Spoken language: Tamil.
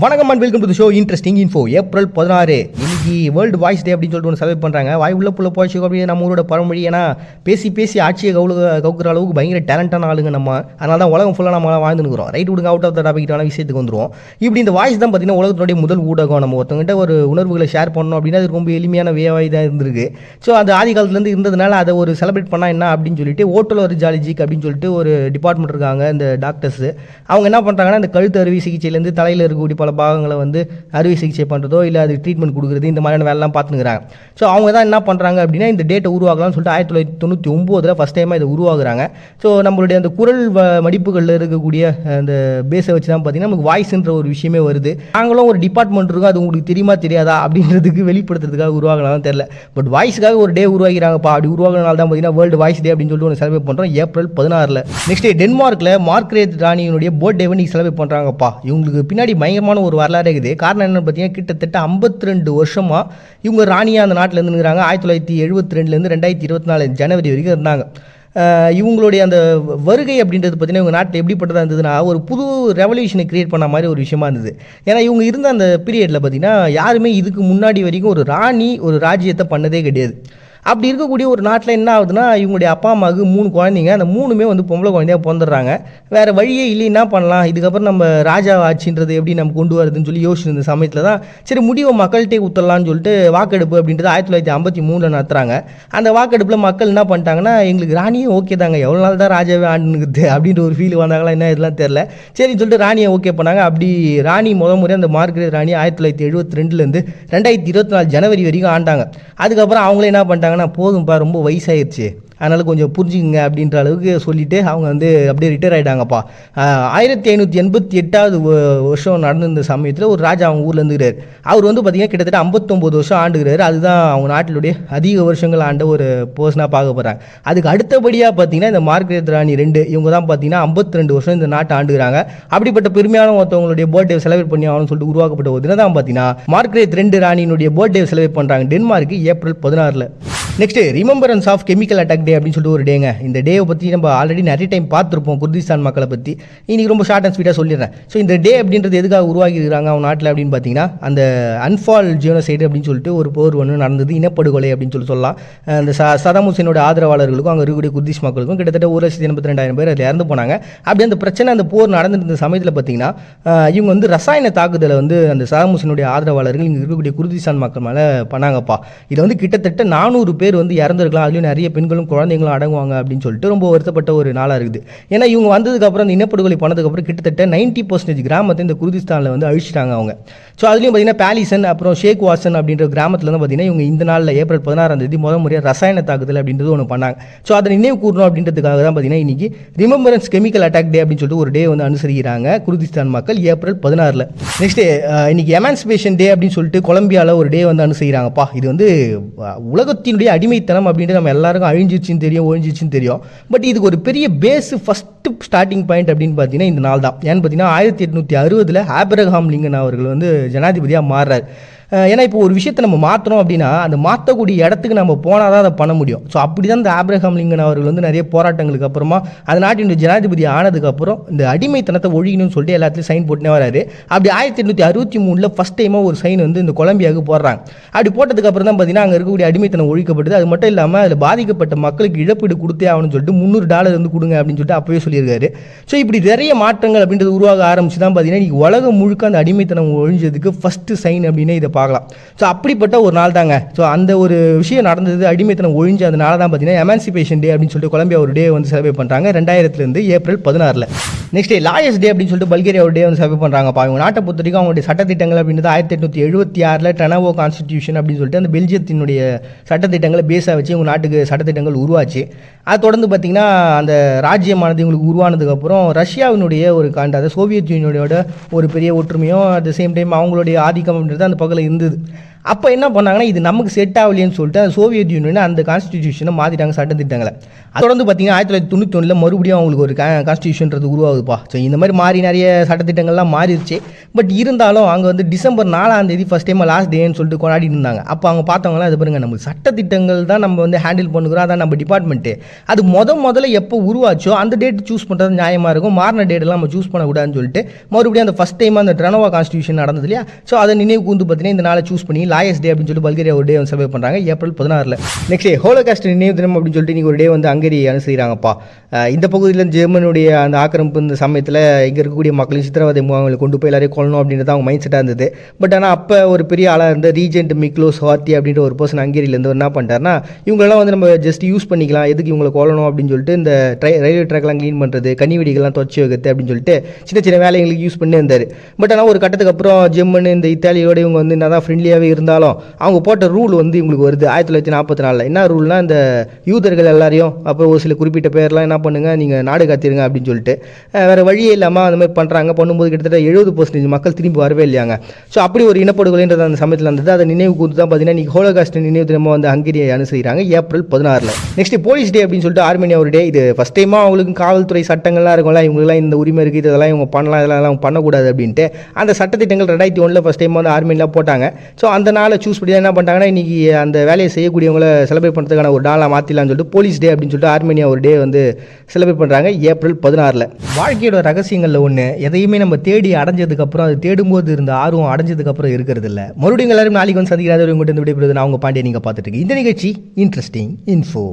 வணக்கம் and welcome to show interesting info April பதினாறு. இன்னைக்கு வேர்ல்டு வாய்ஸ் டே அப்படின்னு சொல்லிட்டு ஒன்று சர்வே பண்ணுறாங்க வாய் உள்ள புள்ள போச்சு அப்படின்னு நம்ம ஊரோட பழமொழி. ஏன்னா பேசி பேசி ஆட்சியை கவுளு கவுக்குற அளவுக்கு பயங்கர டேலண்டான ஆளுங்க நம்ம. அதனால தான் உலகம் ஃபுல்லாக நம்ம வாழ்ந்துருக்கிறோம் ரைட் விடுங்க அவுட் ஆஃப் த டாபிக்கான விஷயத்துக்கு வந்துருவோம். இப்படி இந்த வாய்ஸ் தான் பார்த்தீங்கன்னா உலகத்தினுடைய முதல் ஊடகம். நம்ம ஒருத்தவங்கிட்ட ஒரு உணர்வுகளை ஷேர் பண்ணணும் அப்படின்னா அது ரொம்ப எளிமையான வேவாய் தான் இருந்திருக்கு. ஸோ அது ஆதி காலத்துலேருந்து இருந்ததுனால அதை ஒரு செலிப்ரேட் பண்ணால் என்ன அப்படின்னு சொல்லிட்டு ஓட்டலர் ஜாலிஜிக் அப்படின்னு சொல்லிட்டு ஒரு டிபார்ட்மெண்ட் இருக்காங்க இந்த டாக்டர்ஸ் அவங்க என்ன பண்ணுறாங்கன்னா இந்த கழுத்து அறுவை சிகிச்சையிலேருந்து தலையில் இருக்கக்கூடிய பல பாகங்களை வந்து அறுவை சிகிச்சை பண்ணுறதோ இல்லை அது ட்ரீட்மெண்ட் கொடுக்குறது இந்த மாதிரியான வேலைலாம் பார்த்துக்கிறாங்க ஸோ அவங்க தான் என்ன பண்ணுறாங்க அப்படின்னா இந்த டேட்டை உருவாக்கலாம்னு சொல்லிட்டு ஆயிரத்தி தொள்ளாயிரத்தி தொண்ணூற்றி ஒம்போதில் ஃபஸ்ட் டைமாக இதை உருவாகுறாங்க ஸோ நம்மளுடைய அந்த குரல் வ மடிப்புகளில் இருக்கக்கூடிய அந்த பேஸை வச்சு தான் பார்த்தீங்கன்னா நமக்கு வாய்ஸ்ன்ற ஒரு விஷயமே வருது. நாங்களும் ஒரு டிபார்ட்மெண்ட் இருக்கும் அது உங்களுக்கு தெரியுமா தெரியாதா அப்படின்றதுக்கு வெளிப்படுத்துறதுக்காக உருவாகலாம் தெரியல. பட் வாய்ஸுக்காக ஒரு டே உருவாகிறாங்கப்பா அப்படி உருவாகினால தான் பார்த்தீங்கன்னா வேர்ல்டு வாய்ஸ் டே அப்படின்னு சொல்லிட்டு ஒன்று செலிப்ரேட் பண்ணுறோம் ஏப்ரல் பதினாறில். நெக்ஸ்ட் டென்மார்க்கில் மார்க்ரேட் ராணியினுடைய பர்த்டேவை நீங்கள் செலிப்ரேட் பண்ணுறாங்கப்பா இவங்களுக்கு பின்னாடி பயங்கரமான ஒரு வரலாறு இருக்குது. காரணம் என்னன்னு பார்த்தீங்கன்னா கிட்டத்தட்ட 52 ரெண்டு வருஷம் வருஷமாக இவங்க ராணியாக அந்த நாட்டில் இருந்துங்கிறாங்க ஆயிரத்தி தொள்ளாயிரத்தி எழுபத்தி ரெண்டுலேருந்து ரெண்டாயிரத்தி இருபத்தி நாலு ஜனவரி வரைக்கும் இருந்தாங்க. இவங்களுடைய அந்த வருகை அப்படின்றது பார்த்தீங்கன்னா இவங்க நாட்டில் எப்படிப்பட்டதாக இருந்ததுன்னா ஒரு புது ரெவல்யூஷனை கிரியேட் பண்ண மாதிரி ஒரு விஷயமா இருந்தது. ஏன்னா இவங்க இருந்த அந்த பீரியடில் பார்த்தீங்கன்னா யாருமே இதுக்கு முன்னாடி வரைக்கும் ஒரு ராணி ஒரு ராஜ்யத்தை பண்ணதே கிடையாது. அப்படி இருக்கக்கூடிய ஒரு நாட்டில் என்ன ஆகுதுன்னா இவங்களுடைய அப்பா அம்மாவுக்கு மூணு குழந்தைங்க. அந்த மூணுமே வந்து பொம்பளை குழந்தையாக பிறந்துடுறாங்க. வேறு வழியே இல்லை என்ன பண்ணலாம்? இதுக்கப்புறம் நம்ம ராஜா ஆட்சின்றது எப்படி நம்ம கொண்டு வரதுன்னு சொல்லி யோசிச்சிருந்த சமயத்தில் தான் சரி முடிவை மக்கள்கிட்டே ஊற்றலாம்னு சொல்லிட்டு வாக்கெடுப்பு அப்படின்றது ஆயிரத்தி தொள்ளாயிரத்தி ஐம்பத்தி மூணில் நடத்துகிறாங்க அந்த வாக்கெடுப்பில் மக்கள் என்ன பண்ணிட்டாங்கன்னா எங்களுக்கு ராணியும் ஓகே தாங்க. எவ்வளோ நாள் தான் ராஜாவே ஆண்டுனுக்குது அப்படின்ற ஒரு ஃபீல் வந்தாங்களா என்ன இதெல்லாம் தெரில சரின்னு சொல்லிட்டு ராணியை ஓகே பண்ணாங்க. அப்படி ராணி முத முறை அந்த மார்க்ரெட் ராணி ஆயிரத்தி தொள்ளாயிரத்தி எழுபத்தி ரெண்டுலேருந்து ரெண்டாயிரத்தி இருபத்தி நாலு ஜனவரி வரைக்கும் ஆண்டாங்க. அதுக்கப்புறம் அவங்களே என்ன பண்ணிட்டாங்க சொல்லிட்டாங்கன்னா போதும்ப்பா ரொம்ப வயசாயிருச்சு. அதனால் கொஞ்சம் புரிஞ்சுக்குங்க அப்படின்ற அளவுக்கு சொல்லிவிட்டு அவங்க வந்து அப்படியே ரிட்டையர் ஆகிட்டாங்கப்பா ஆயிரத்தி ஐநூற்றி எண்பத்தி எட்டாவது வருஷம் நடந்திருந்த சமயத்தில் ஒரு ராஜா அவங்க ஊரில் இருந்துக்கிறார். அவர் வந்து பார்த்திங்கன்னா கிட்டத்தட்ட ஐம்பத்தொம்போது வருஷம் ஆண்டுகிறார் அதுதான் அவங்க நாட்டிலுடைய அதிக வருஷங்கள் ஆண்ட ஒரு பர்சனாக பார்க்க போகிறாங்க அதுக்கு அடுத்தபடியாக பார்த்தீங்கன்னா இந்த மார்க்ரெட் ராணி ரெண்டு இவங்க தான் பார்த்தீங்கன்னா 52 வருஷம் இந்த நாட்டை ஆண்டுகிறாங்க அப்படிப்பட்ட பெருமையான ஒருத்தவங்களுடைய பர்த்டே செலிப்ரேட் பண்ணி ஆகணும்னு சொல்லிட்டு உருவாக்கப்பட்ட ஒரு தினம் தான் பார்த்தீங்கன்னா மார்க்ரெட் ரெண்டு ராணியினுடைய பர்த்டே செலிப்ரேட் பண்ணுறாங்க டென்மார்க்கு ஏப்ரல் பதினாறில். Next remembrance of chemical attack day அப்படின்னு சொல்லிட்டு ஒரு டேங்க இந்த டேவை பற்றி நம்ம ஆல்ரெடி நிறைய டைம் பார்த்துருப்போம் குர்திஸ்தான் மக்களை பற்றி இன்னைக்கு ரொம்ப ஷார்ட் அண்ட் ஸ்வீட்டாக சொல்லிடுறேன். ஸோ இந்த டே அப்படின்றது எதுக்காக உருவாக்கி இருக்கிறாங்க அவங்க நாட்டில் அப்படின்னு பார்த்தீங்கன்னா அந்த அன்ஃபால் ஜியோனசைடு அப்படின்னு சொல்லிட்டு ஒரு போர் ஒன்று நடந்தது இனப்படுகொலை அப்படின்னு சொல்லி சொல்லலாம். அந்த ச சதாம் ஹுசேனோட ஆதரவாளர்களுக்கும் அங்கே இருக்கக்கூடிய குர்திஸ் மக்களுக்கும் கிட்டத்தட்ட ஒரு லட்சத்தி எண்பத்தி ரெண்டாயிரம் பேர் அதில் இறந்து போனாங்க. அப்படி அந்த பிரச்சனை அந்த போர் நடந்துருந்த சமயத்தில் பார்த்தீங்கன்னா இவங்க வந்து ரசாயன தாக்குதலை வந்து அந்த சதாம் ஹுசேனுடைய ஆதரவாளர்கள் இங்கே இருக்கக்கூடிய குர்திஸ்தான் மக்கள் மேலே பண்ணாங்கப்பா. இதில் வந்து கிட்டத்தட்ட நானூறு பேர் வந்து இறந்துருக்கலாம். அதுலேயும் நிறைய பெண்களும் குழந்தைங்களும் அடங்குவாங்க அப்படின்னு சொல்லிட்டு ரொம்ப வருத்தப்பட்ட ஒரு நாளாக இருக்குது. ஏன்னா இவங்க வந்ததுக்கப்புறம் அந்த இனப்படுகொலை பண்ணதுக்கப்புறம் கிட்டத்தட்ட நைன்ட்டி பர்சன்டேஜ் கிராமத்தை இந்த குருதிஸ்தானில் வந்து அழிச்சிட்டாங்க அவங்க. ஸோ அதுலேயும் பார்த்தீங்கன்னா பேலிசன் அப்புறம் ஷேக் வாசன் அப்படின்ற கிராமத்தில் வந்து பார்த்தீங்கன்னா இவங்க இந்த நாளில் ஏப்ரல் பதினாறாம் தேதி முத முறையாக ரசாயன தாக்குதல் அப்படின்றது ஒன்று பண்ணாங்க. ஸோ அதை நினைவு கூறணும் அப்படின்றதுக்காக தான் பார்த்தீங்கன்னா இன்றைக்கி ரிமெம்பரன்ஸ் கெமிக்கல் அட்டாக் டே அப்படின்னு சொல்லிட்டு ஒரு டே வந்து அனுசரிக்கிறாங்க குருதிஸ்தான் மக்கள் ஏப்ரல் பதினாறில். நெக்ஸ்ட் இன்னைக்கு எமான்சிபேஷன் டே அப்படின்னு சொல்லிட்டு கொலம்பியாவில் ஒரு டே வந்து அனுசரிக்கிறாங்கப்பா. இது வந்து உலகத்தினுடைய அடிமைத்தனம் அப்படின்ட்டு நம்ம எல்லாருக்கும் அழிஞ்சிருச்சுன்னு தெரியும் ஒழிஞ்சிருச்சுன்னு தெரியும். பட் இதுக்கு ஒரு பெரிய பேஸு ஃபஸ்ட்டு ஸ்டார்டிங் பாயிண்ட் அப்படின்னு பார்த்தீங்கன்னா இந்த நாள் தான் ஏன்னு பார்த்தீங்கன்னா ஆயிரத்தி எட்நூற்றி அறுபதில் ஆப்ரஹாம் லிங்கன் அவர்கள் வந்து ஜனாதிபதியாக மாறுறார். ஏன்னா இப்போ ஒரு விஷயத்தை நம்ம மாற்றணும் அப்படின்னா அந்த மாற்றக்கூடிய இடத்துக்கு நம்ம போனால் தான் அதை பண்ண முடியும். ஸோ அப்படி தான் இந்த ஆப்ரஹாம் லிங்கன் அவர்கள் வந்து நிறைய போராட்டங்களுக்கு அப்புறமா அந்த நாட்டினுடைய ஜனாதிபதி ஆனதுக்கப்புறம் இந்த அடிமைத்தனத்தை ஒழிக்கணும்னு சொல்லிட்டு எல்லாத்துலையும் சைன் போட்டுனே வராரு. அப்படி ஆயிரத்தி எண்ணூற்றி அறுபத்தி மூணில் ஃபஸ்ட் டைமாக ஒரு சைன் வந்து இந்த கொலம்பியாவுக்கு போடுறாங்க. அப்படி போட்டதுக்கப்புறம் தான் பார்த்தீங்கன்னா அங்கே இருக்கக்கூடிய அடிமைத்தனம் ஒழிக்கப்படுது. அது மட்டும் இல்லாமல் அதில் பாதிக்கப்பட்ட மக்களுக்கு இழப்பீடு கொடுத்தே ஆகணும்னு சொல்லிட்டு முந்நூறு டாலர் வந்து கொடுங்க அப்படின்னு சொல்லிட்டு அப்பவே சொல்லியிருக்காரு. ஸோ இப்படி நிறைய மாற்றங்கள் அப்படின்றது உருவாக ஆரம்பிச்சு தான் பார்த்தீங்கன்னா இன்னைக்கு உலகம் முழுக்க அந்த அடிமைத்தனம் ஒழிஞ்சதுக்கு ஃபஸ்ட்டு சைன் அப்படின்னு இதை பார்க்கலாம். ஸோ அப்படிப்பட்ட ஒரு நாள் தாங்க. ஸோ அந்த ஒரு விஷயம் நடந்தது அடிமைத்தனம் ஒழிஞ்ச நாள் தான் பார்த்தீங்கன்னா எமான்சிபேஷன் டே அப்படின்னு சொல்லிட்டு கொலம்பியா ஒரு டே வந்து செலிப்ரேட் பண்ணுறாங்க ரெண்டாயிரத்துலேருந்து ஏப்ரல் பதினாறில். நெக்ஸ்ட் டே லாயர்ஸ் டே அப்படின்னு சொல்லிட்டு பல்கேரியா ஒரு டே வந்து செலிப்ரேட் பண்ணுறாங்கப்பா அவங்க நாட்டை பொறுத்த வரைக்கும் அவங்களுடைய சட்டத்திட்டங்கள் அப்படின்றது ஆயிரத்தி எட்நூற்றி எழுபத்தி ஆறில் டெனவோ கான்ஸ்டியூஷன் அப்படின்னு சொல்லிட்டு அந்த பெல்ஜியத்தினுடைய சட்டத்திட்டங்களை பேஸாக வச்சு உங்கள் நாட்டுக்கு சட்டத்திட்டங்கள் உருவாச்சு. அது தொடர்ந்து பார்த்தீங்கன்னா அந்த ராஜ்யமானது இவங்களுக்கு உருவானதுக்கப்புறம் ரஷ்யாவினுடைய ஒரு காண்டு அதாவது சோவியத் யூனியனோட ஒரு பெரிய ஒற்றுமையும் அட் த சேம் டைம் அவங்களுடைய ஆதிக்கம் அப்படின்றது அந்த பக்கத்தில் இருந்தது. அப்போ என்ன பண்ணாங்கன்னா இது நமக்கு செட் ஆகலையேன்னு சொல்லிட்டு அந்த சோவியத் யூனியன் அந்த கான்ஸ்டிடியூஷனை மாற்றிட்டாங்க சட்ட திட்டங்களை அதை தொடர்ந்து பார்த்தீங்கன்னா ஆயிரத்தி தொள்ளாயிரத்தி தொண்ணூற்றி ஒன்றில் மறுபடியும் அவங்களுக்கு ஒரு கான்ஸ்டியூஷன்றது உருவாகுதுப்பா. ஸோ இந்த மாதிரி மாறி நிறைய சட்டத்திட்டங்கள்லாம் மாறிடுச்சு. பட் இருந்தாலும் அங்கே வந்து டிசம்பர் நாலாம் தேதி ஃபஸ்ட் டைம் லாஸ்ட் டேன்னு சொல்லிட்டு கொண்டாடிட்டு இருந்தாங்க. அப்போ அவங்க பார்த்தவங்களாம் இது பாருங்க நம்ம சட்டத்திட்டங்கள் தான் நம்ம வந்து ஹேண்டில் பண்ணுகிறோம் அதான் நம்ம டிபார்ட்மெண்ட்டு அது முத முதல்ல எப்போ உருவாச்சோ அந்த டேட் சூஸ் பண்ணுறது நியாயமாக இருக்கும். மாறின டேட்டெல்லாம் நம்ம சூஸ் பண்ணக்கூடாதுன்னு சொல்லிட்டு மறுபடியும் அந்த ஃபஸ்ட் டைம் அந்த ட்ரனோவா கான்ஸ்டியூஷன் நடந்தது இல்லையா? ஸோ அதை நினைவு கூந்து பார்த்தீங்கன்னா இந்த நாளை சூஸ் பண்ணி லாயஸ் டே அப்படின்னு சொல்லிட்டு பல்கேரியா ஒரு டே வந்து செலிப்ரேட் பண்ணுறாங்க ஏப்ரல் பதினாறில். நெக்ஸ்ட் டே ஹோலோகாஸ்ட் நினைவு தினம் அப்படின்னு சொல்லிட்டு இன்றைக்கி ஒரு டே வந்து ஹங்கேரி அனுசரிக்கிறாங்கப்பா. இந்த பகுதியில் ஜெர்மனுடைய அந்த ஆக்கிரமிப்பு இந்த சமயத்தில் இங்கே இருக்கக்கூடிய மக்களின் சித்திரவதை முகாம்களை கொண்டு போய் எல்லாரையும் கொள்ளணும் அப்படின்றது அவங்க மைண்ட் செட்டாக இருந்தது. பட் ஆனால் அப்போ ஒரு பெரிய ஆளாக இருந்த ரீஜென்ட் மிக்லோஸ் ஹார்த்தி அப்படின்ற ஒரு பர்சன் ஹங்கேரியிலேருந்து என்ன பண்ணிட்டாருன்னா இவங்களெல்லாம் வந்து நம்ம ஜஸ்ட் யூஸ் பண்ணிக்கலாம். எதுக்கு இவங்களை கொல்லணும் அப்படின்னு சொல்லிட்டு இந்த ட்ரை ரயில்வே ட்ராக்லாம் க்ளீன் பண்ணுறது கனி வெடிகள்லாம் துவச்சி வைக்கிறது அப்படின்னு சொல்லிட்டு சின்ன சின்ன வேலைகளுக்கு யூஸ் பண்ணி இருந்தார் பட் ஆனால் ஒரு கட்டத்துக்கு அப்புறம் ஜெர்மன் இந்த இத்தாலியோட இவங்க வந்து என்ன தான் ஃப்ரெண்ட்லியாகவே இருந்தாலும் அவங்க போட்ட ரூல் வந்து இவங்களுக்கு வருது. ஆயிரத்தி தொள்ளாயிரத்தி நாற்பத்தி நாலில். என்ன ரூல்னா இந்த யூதர்கள் எல்லாரையும் அப்புறம் ஒரு சில குறிப்பிட்ட பேர்லாம் என்ன பண்ணுங்க நீங்கள் நாடு காத்திருங்க அப்படின்னு சொல்லிட்டு வேறு வழியே இல்லாமல் அந்த மாதிரி பண்ணுறாங்க பண்ணும்போது கிட்டத்தட்ட எழுபது பர்சன்டேஜ் மக்கள் திரும்பி வரவே இல்லையாங்க. ஸோ அப்படி ஒரு இனப்படுகொலைன்றது அந்த சமயத்தில் இருந்தது அதை நினைவு கூர்ந்து தான் பார்த்தீங்கன்னா இன்றைக்கி ஹோலோகாஸ்ட் நினைவு தினமாக வந்து ஹங்கேரியை அனுசரிக்கிறாங்க. ஏப்ரல் பதினாறில். நெக்ஸ்ட் போலீஸ் டே அப்படின்னு சொல்லிட்டு ஆர்மேனியா ஒரு டே இது ஃபஸ்ட் டைமாக அவங்களுக்கு காவல்துறை சட்டங்கள்லாம் இருக்கும்ல இவங்களுக்குலாம் இந்த உரிமை இருக்குது இதெல்லாம் இவங்க பண்ணலாம் இதெல்லாம் பண்ணக்கூடாது அப்படின்ட்டு அந்த சட்டத்திட்டங்கள் ரெண்டாயிரத்தி ஒன்றில் ஃபஸ்ட் டைம் வந்து ஆர்மேனியா போட்டாங்க. ஸோ அந்த நாளை சூஸ் பண்ணி என்ன பண்ணிட்டாங்கன்னா இன்றைக்கி அந்த வேலையை செய்யக்கூடியவங்கள செலிப்ரேட் பண்ணுறதுக்கான ஒரு நாளாக மாற்றிடலாம்னு சொல்லிட்டு போலீஸ் டே அப்படின்னு சொல்லிட்டு ஆர்மேனியா ஒரு டே வந்து செலிப்ரேட் பண்ணுறாங்க ஏப்ரல் பதினாறில். வாழ்க்கையோட ரகசியங்களில் ஒன்று எதையுமே நம்ம தேடி அடைஞ்சதுக்கப்புறம் அது தேடும்போது இருந்த ஆர்வம் அடைஞ்சதுக்கப்புறம் இருக்கிறது இல்லை. மறுபடியும் எல்லாரும் நாளைக்கு வந்து சந்திக்கிறாரு. உங்கள்கிட்ட விடைபெறுவது நான் உங்கள் பாண்டிய நீங்கள் பார்த்துட்டு இருக்கீங்க இந்த நிகழ்ச்சி இன்ட்ரெஸ்டிங் இன்ஃபோ